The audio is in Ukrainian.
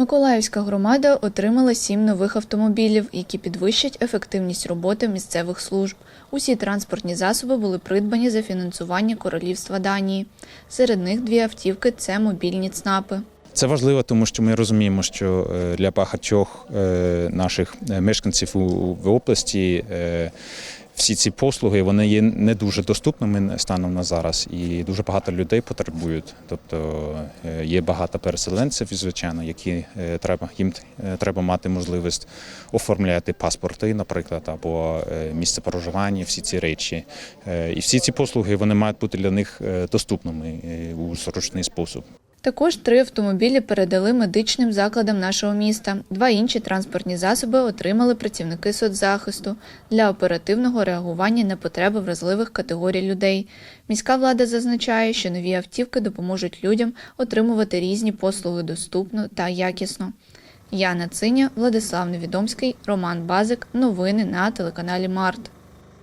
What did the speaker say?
Миколаївська громада отримала сім нових автомобілів, які підвищать ефективність роботи місцевих служб. Усі транспортні засоби були придбані за фінансування Королівства Данії. Серед них дві автівки це мобільні ЦНАПи. Це важливо, тому що ми розуміємо, що е, для багатьох е, наших е, мешканців в області всі ці послуги вони є не дуже доступними станом на зараз, і дуже багато людей потребують. Тобто е, є багато переселенців, звичайно, які е, треба їм е, треба мати можливість оформляти паспорти, наприклад, або місце проживання, всі ці речі. І всі ці послуги вони мають бути для них доступними у зручний спосіб. Також три автомобілі передали медичним закладам нашого міста. Два інші транспортні засоби отримали працівники соцзахисту для оперативного реагування на потреби вразливих категорій людей. Міська влада зазначає, що нові автівки допоможуть людям отримувати різні послуги доступно та якісно. Яна Циня, Владислав Невідомський, Роман Базик. Новини на телеканалі Март.